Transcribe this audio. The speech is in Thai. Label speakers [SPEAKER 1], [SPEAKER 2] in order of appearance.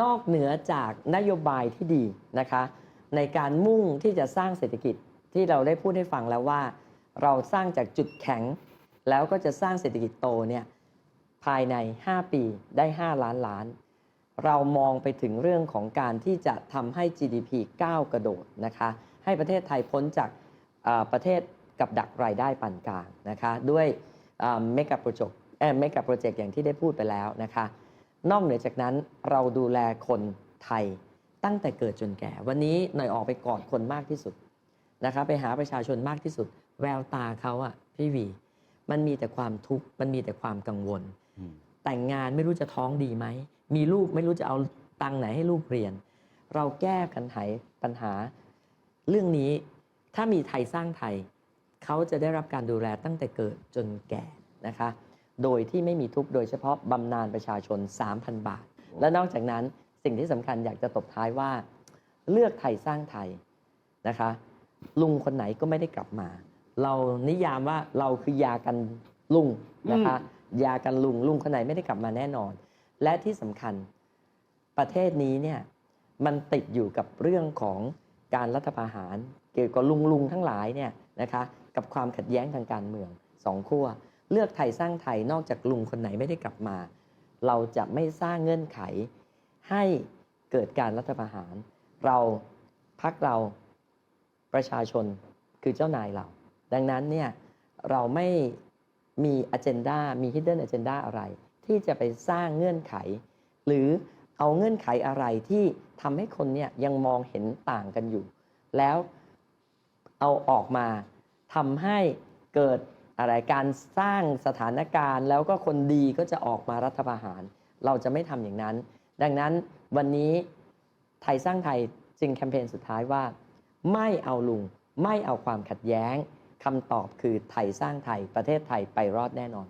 [SPEAKER 1] นอกเหนือจากนโยบายที่ดีนะคะ ในการมุ่งที่จะสร้างเศรษฐกิจที่เราได้พูดให้ฟังแล้วว่า เราสร้างจากจุดแข็ง แล้วก็จะสร้างเศรษฐกิจโตเนี่ยภายใน 5 ปีได้ 5 ล้านล้าน เรามองไปถึงเรื่องของการที่จะทำให้ GDP ก้าวกระโดดนะคะ ให้ประเทศไทยพ้นจากประเทศกับดักรายได้ปานกลางนะคะ ด้วยเมกะโปรเจกต์เมกะโปรเจกต์อย่างที่ได้พูดไปแล้วนะคะ นอกเหนือจากนั้นเราดูแลคนไทยตั้งแต่เกิดจนแก่ วันนี้หน่อยออกไปกอดคนมากที่สุดนะคะไปหาประชาชนมากที่สุด แววตาเขาอะพี่วี มันมีแต่ความทุกข์มันมีแต่ความกังวล แต่งงานไม่รู้จะท้องดีไหม มีลูกไม่รู้จะเอาตังไหนให้ลูกเรียน เราแก้กันไขปัญหา เรื่องนี้ถ้ามีไทยสร้างไทย เขาจะได้รับการดูแลตั้งแต่เกิดจนแก่นะคะ โดยที่ไม่มีทุกข์โดยเฉพาะบำนาญประชาชน 3,000 บาท และนอกจากนั้นสิ่งที่สำคัญอยากจะตบท้ายว่า เลือกไทยสร้างไทยนะคะลุงคนไหนก็ไม่ได้กลับมา เรานิยามว่าเราคือยากันลุงนะคะยากันลุงลุงคนไหนไม่ได้กลับมาแน่นอน และที่สำคัญประเทศนี้เนี่ยมันติดอยู่กับเรื่องของการรัฐประหาร เกี่ยวกับลุงลุงทั้งหลายเนี่ยนะคะกับความขัดแย้งทางการเมืองสองขั้ว เลือกไทยสร้างไทยนอกจากลุงคนไหนไม่ได้กลับมา เราจะไม่สร้างเงื่อนไข ให้เกิดการรัฐประหาร เราพักเราประชาชนคือเจ้านายเรา ดังนั้นเนี่ยเราไม่มี agenda มี hidden agenda อะไร ที่จะไปสร้างเงื่อนไข หรือเอาเงื่อนไขอะไรที่ทำให้คนเนี่ยยังมองเห็นต่างกันอยู่ แล้วเอาออกมาทำให้เกิด อะไรการสร้างสถานการณ์แล้วก็คนดีก็จะออกมารัฐประหาร เราจะไม่ทำอย่างนั้น ดังนั้นวันนี้ไทยสร้างไทยจึงแคมเปญสุดท้ายว่า ไม่เอาลุง ไม่เอาความขัดแย้งคำตอบคือไทยสร้างไทยประเทศไทยไปรอดแน่นอน